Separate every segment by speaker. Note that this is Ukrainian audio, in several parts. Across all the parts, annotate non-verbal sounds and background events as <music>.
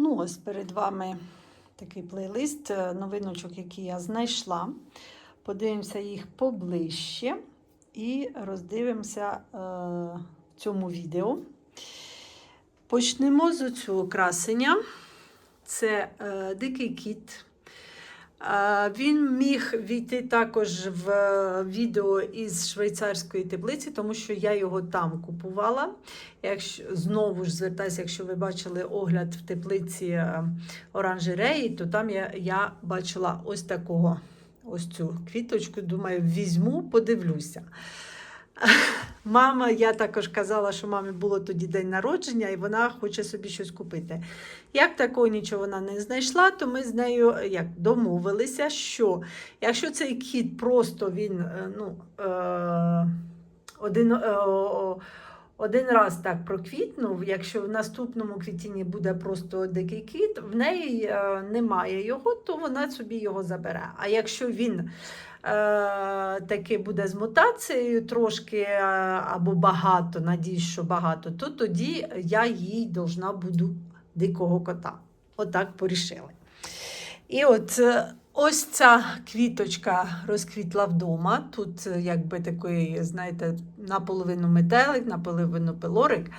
Speaker 1: Ну, ось перед вами такий плейлист е, новиночок, які я знайшла. Подивимося їх поближче і роздивимося е, в цьому відео. Почнемо з цього красення. Це е, дикий кіт. Він міг війти також в е, відео із швейцарської теплиці, тому що я його там купувала. Якщо знову ж звертаюся, якщо ви бачили огляд в теплиці е, оранжереї, то там я, я бачила ось такого ось цю квіточку. Думаю, візьму, подивлюся. Мама, я також казала, що мамі було тоді день народження, і вона хоче собі щось купити. Як такого нічого вона не знайшла, то ми з нею як домовилися, що якщо цей кіт просто він е, ну, е, один, е, один раз так проквітнув, якщо в наступному квітінні буде просто дикий кіт, в неї е, немає його, то вона собі його забере. А якщо він е, таки буде з мутацією трошки е, або багато, надіюсь, що багато, то тоді я їй должна буду дикого кота. Отак порішили. І от е, ось ця квіточка розквітла вдома. Тут якби такий, знаєте, наполовину метелик, наполовину пилорик.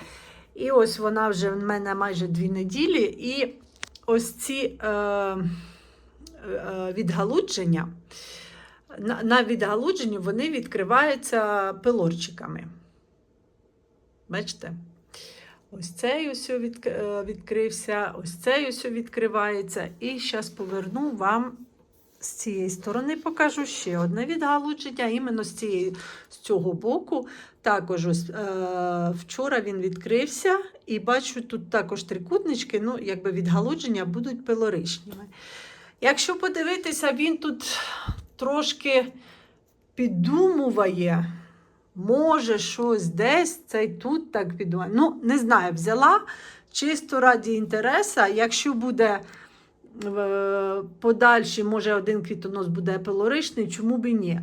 Speaker 1: І ось вона вже в мене майже дві неділі. І ось ці е, е, відгалудження, на, відгалудженні вони відкриваються пилорчиками. Бачите? Ось цей ось е, відкрився, ось цей ось відкривається. І зараз поверну вам з цієї сторони, покажу ще одне відгалудження, іменно з, цієї, з цього боку. Також ось, е, вчора він відкрився, і бачу, тут також трикутнички, ну, якби відгалудження будуть пилоричніми. Якщо подивитися, він тут трошки піддумуває. Може, щось десь цей тут так підумає. Ну, не знаю, взяла чисто раді інтереса. Якщо буде в подальший, може, один квітонос буде пилоричний, чому б і ні?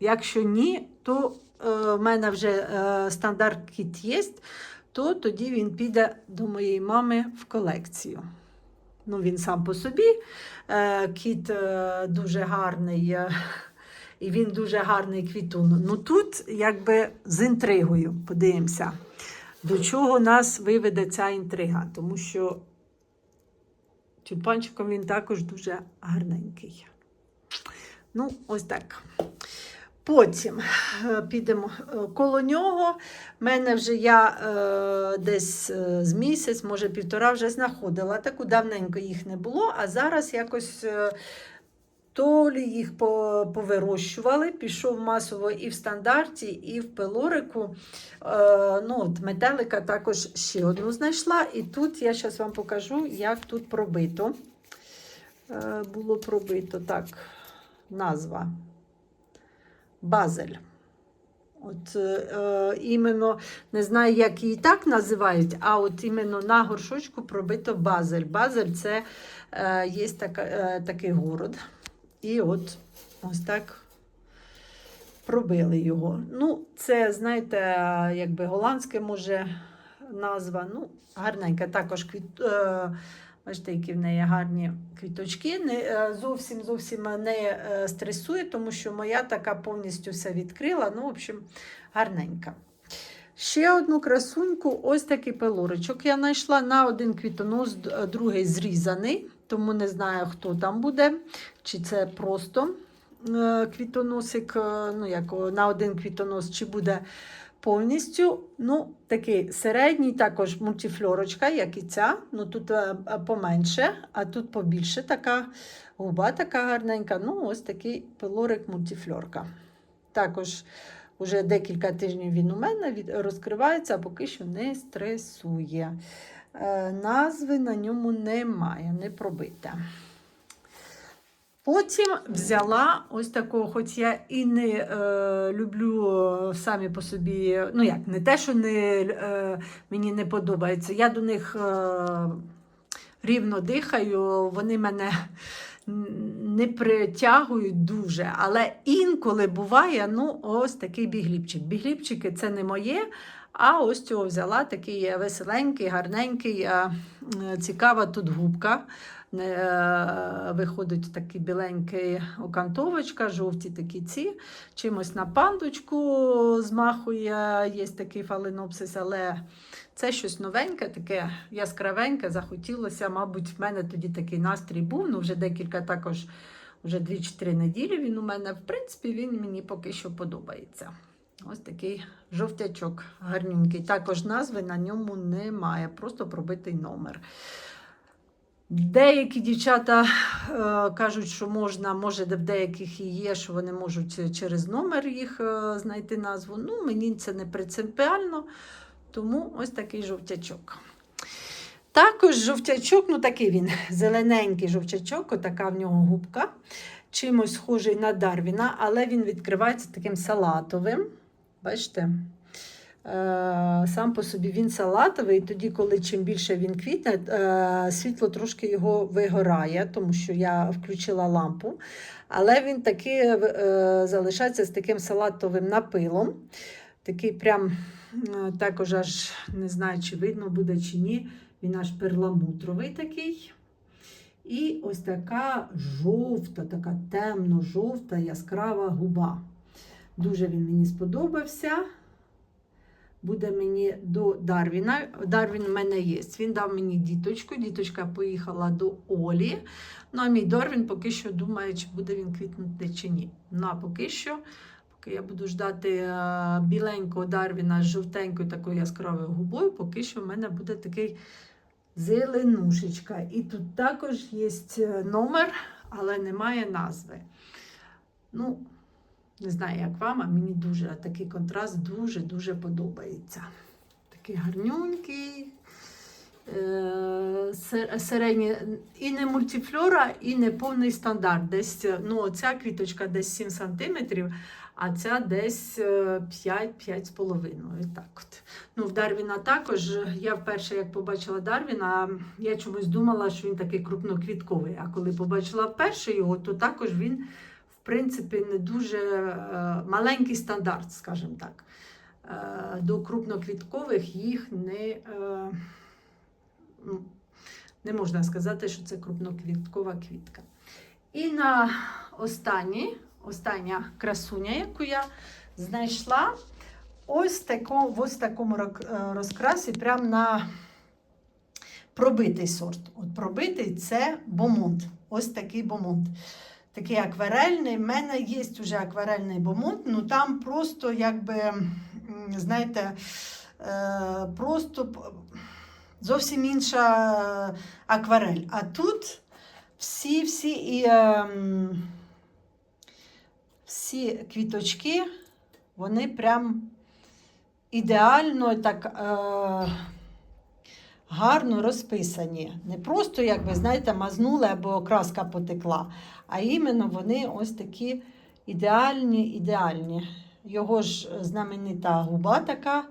Speaker 1: Якщо ні, то е, в мене вже е, стандарт кіт є, то тоді він піде до моєї мами в колекцію. Ну, він сам по собі. Е, кіт е, дуже гарний. е, і він дуже гарний квітун. Ну тут якби з інтригою подивимося, до чого нас виведе ця інтрига, тому що тюльпанчиком він також дуже гарненький. Ну, ось так. Потім е, підемо е, коло нього. В мене вже я е, десь з місяць, може півтора, вже знаходила. Таку давненько їх не було, а зараз якось. То лі їх повирощували, пішов масово і в стандарті, і в пилорику. Е, ну, от метелика також ще одну знайшла. І тут я зараз вам покажу, як тут пробито. Було пробито так, назва Базель. От е, іменно не знаю, як її так називають, а от іменно на горшочку пробито Базель. Базель це е, є така, е, такий город. І от ось так пробили його. Ну, це, знаєте, якби голландське може назва. Ну, гарненька. Також квіт, е, бачите, які в неї гарні квіточки. Не, е, зовсім зовсім не е, стресує, тому що моя така повністю все відкрила. Ну, в общем, гарненька. Ще одну красуньку, ось такий пилоричок. Я знайшла на один квітонос, другий зрізаний, тому не знаю, хто там буде, чи це просто е, квітоносик, е, ну, як на один квітонос, чи буде повністю. Ну, такий середній, також мультифлорочка, як і ця. Ну, тут е, е, поменше, а тут побільше така губа така гарненька. Ну, ось такий пилорик мультифлорка. Також Уже декілька тижнів він у мене розкривається, а поки що не стресує. Е, назви на ньому немає, не пробите. Потім взяла ось такого, хоч я і не е, люблю е, самі по собі, ну як, не те, що не, е, мені не подобається. Я до них е, рівно дихаю, вони мене не притягують дуже, але інколи буває ну, ось такий бігліпчик. Бігліпчики це не моє, А ось цього взяла такий веселенький, гарненький, е, цікава тут губка. Е, Виходить такий біленький окантовочка, жовті такі ці. Чимось на пандочку змахує, є такий фаленопсис, але це щось новеньке, таке яскравеньке, захотілося. Мабуть, в мене тоді такий настрій був. Ну, вже декілька також, вже 2-3 неділі він у мене. В принципі, він мені поки що подобається. Ось такий жовтячок гарненький. Також назви на ньому немає, просто пробитий номер. Деякі дівчата е, кажуть, що можна, може, в деяких і є, що вони можуть через номер їх е, знайти назву. Ну, мені це не принципіально, тому ось такий жовтячок. Також жовтячок, ну такий він <laughs> зелененький жовтячок, отака в нього губка. Чимось схожий на Дарвіна, але він відкривається таким салатовим. Бачите? Е, Сам по собі він салатовий, тоді, коли чим більше він квітне, е, світло трошки його вигорає, тому що я включила лампу. Але він таки е, залишається з таким салатовим напилом. Такий прям також аж не знаю, чи видно буде, чи ні. Він аж перламутровий такий. І ось така жовта, така темно-жовта, яскрава губа. Дуже він мені сподобався. Буде мені до Дарвіна. Дарвін в мене є. Він дав мені діточку. Діточка поїхала до Олі. Ну, а мій Дарвін поки що думає, чи буде він квітнути чи ні. Ну, а поки що, поки я буду ждати е, біленького Дарвіна з жовтенькою такою яскравою губою, поки що в мене буде такий зеленушечка. І тут також є номер, але немає назви. Ну, не знаю, як вам, а мені дуже такий контраст дуже-дуже подобається. Такий гарнюнький, е, середній, і не мультифлора, і не повний стандарт. Десь, ну, ця квіточка десь 7 см, а ця десь 5-5,5. Так от. Ну, в Дарвіна також. Я вперше, як побачила Дарвіна, я чомусь думала, що він такий крупноквітковий. А коли побачила вперше його, то також він в принципі, не дуже е, маленький стандарт, скажімо так. Е, До крупноквіткових їх не, е, не можна сказати, що це крупноквіткова квітка. І на останній, остання красуня, яку я знайшла, ось, тако, в ось такому розкрасі, прямо на пробитий сорт. От пробитий це бомонт. Ось такий бомонт такий акварельний. У мене є вже акварельний бомонт, ну там просто, якби, знаєте, е, просто зовсім інша акварель. А тут всі, всі, і, ем, всі квіточки, вони прям ідеально так. Гарно розписані. Не просто, як ви знаєте, мазнули або краска потекла, а іменно вони ось такі ідеальні, ідеальні. Його ж знаменита губа така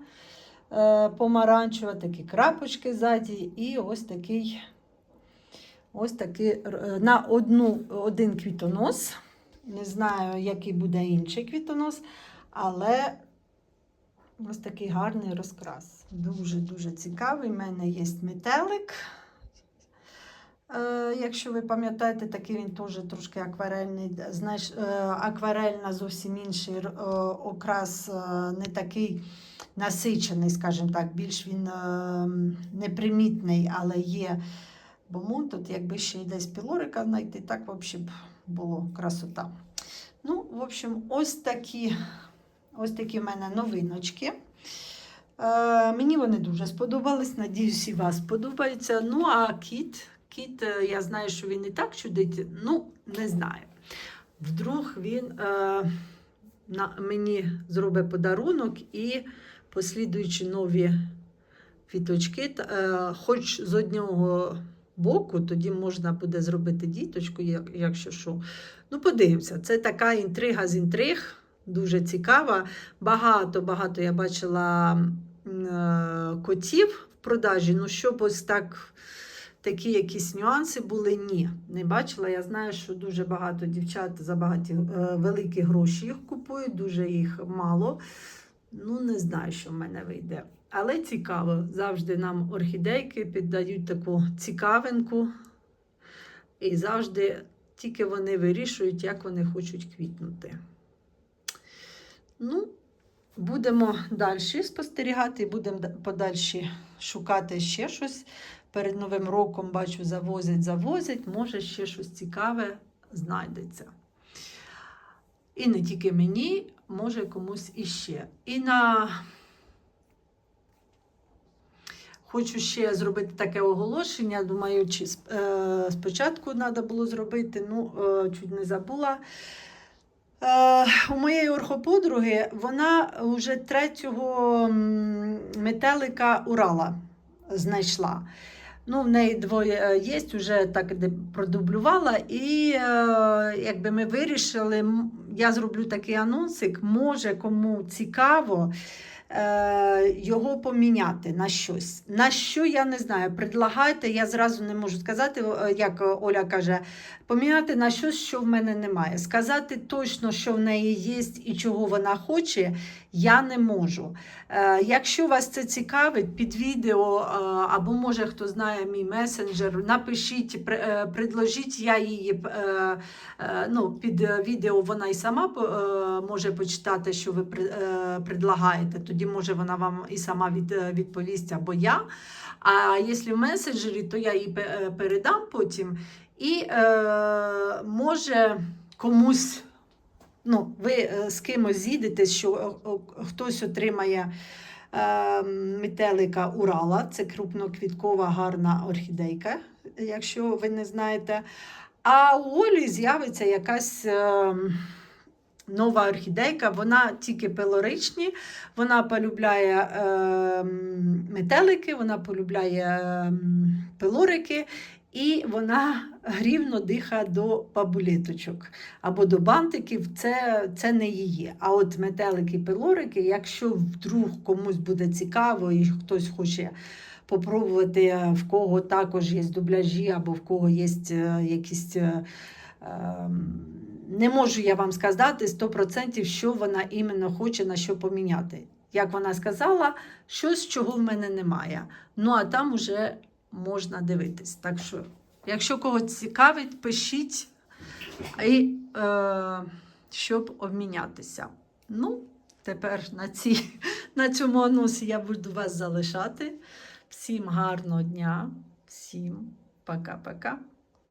Speaker 1: е, помаранчева, такі крапочки ззаді, і ось такий. Ось такий е, на одну, один квітонос. Не знаю, який буде інший квітонос, але Ось такий гарний розкрас. Дуже-дуже цікавий. У мене є метелик. Е, якщо ви пам'ятаєте, такий він теж трошки акварельний. Знаєш, е, акварельна зовсім інший е, окрас, не такий насичений, скажімо так, більш він непримітний, але є. Бо тут, якби ще й десь пілорика знайти, так взагалі б було красота. Ну, в общем, ось такі Ось такі в мене новиночки. Е, мені вони дуже сподобались. Надіюсь, і вас сподобаються. Ну, а кіт, кіт, е, я знаю, що він і так чудить, ну, не знаю. Вдруг він е, на, мені зробить подарунок і послідуючи нові квіточки, е, хоч з одного боку, тоді можна буде зробити діточку, як, якщо що. Ну, подивимося, це така інтрига з інтриг. Дуже цікава. Багато-багато я бачила е, котів в продажі. Ну, щоб ось так такі якісь нюанси були, ні. Не бачила. Я знаю, що дуже багато дівчат за багаті е, великі гроші їх купують, дуже їх мало. Ну, не знаю, що в мене вийде. Але цікаво. Завжди нам орхідейки піддають таку цікавинку. І завжди тільки вони вирішують, як вони хочуть квітнути. Ну, будемо далі спостерігати, будемо да- подальші шукати ще щось. Перед Новим роком бачу, завозять, завозять, може ще щось цікаве знайдеться. І не тільки мені, може комусь іще. І на хочу ще зробити таке оголошення. Думаю, чи е, спочатку треба було зробити, ну, е, чуть не забула. Е, у моєї орхоподруги вона вже третього метелика Урала знайшла. Ну, в неї двоє є, вже так продублювала. І е, якби ми вирішили, я зроблю такий анонсик, може кому цікаво е, його поміняти на щось. На що я не знаю. Предлагайте, я зразу не можу сказати, е, як Оля каже, поміняти на щось, що в мене немає. Сказати точно, що в неї є і чого вона хоче, я не можу. Е, якщо вас це цікавить, під відео, е, або може хто знає мій месенджер, напишіть, е, предложіть, я її е, е, ну, під відео вона і сама е, може почитати, що ви е, предлагаєте. Тоді може вона вам і сама від, е, відповість або я. А якщо в месенджері, то я їй е, передам потім. І е, може комусь, ну, ви е, з кимось зійдетесь, що хтось отримає е, метелика Урала, це крупноквіткова гарна орхідейка, якщо ви не знаєте. А у Олі з'явиться якась. Е, Нова орхідейка, вона тільки пелоричні, вона полюбляє е, метелики, вона полюбляє ем, пелорики, і вона грівно дихає до бабулеточок або до бантиків, це, це не її. А от метелики, пилорики, якщо вдруг комусь буде цікаво і хтось хоче попробувати, е, в кого також є дубляжі, або в кого є е, якісь. е, ем, Не можу я вам сказати 100%, що вона іменно хоче на що поміняти. Як вона сказала, щось, чого в мене немає. Ну а там уже можна дивитись. Так що, якщо когось цікавить, пишіть, і, е, щоб обмінятися. Ну, тепер на, ці, на цьому анонсі я буду вас залишати. Всім гарного дня, всім пока-пока.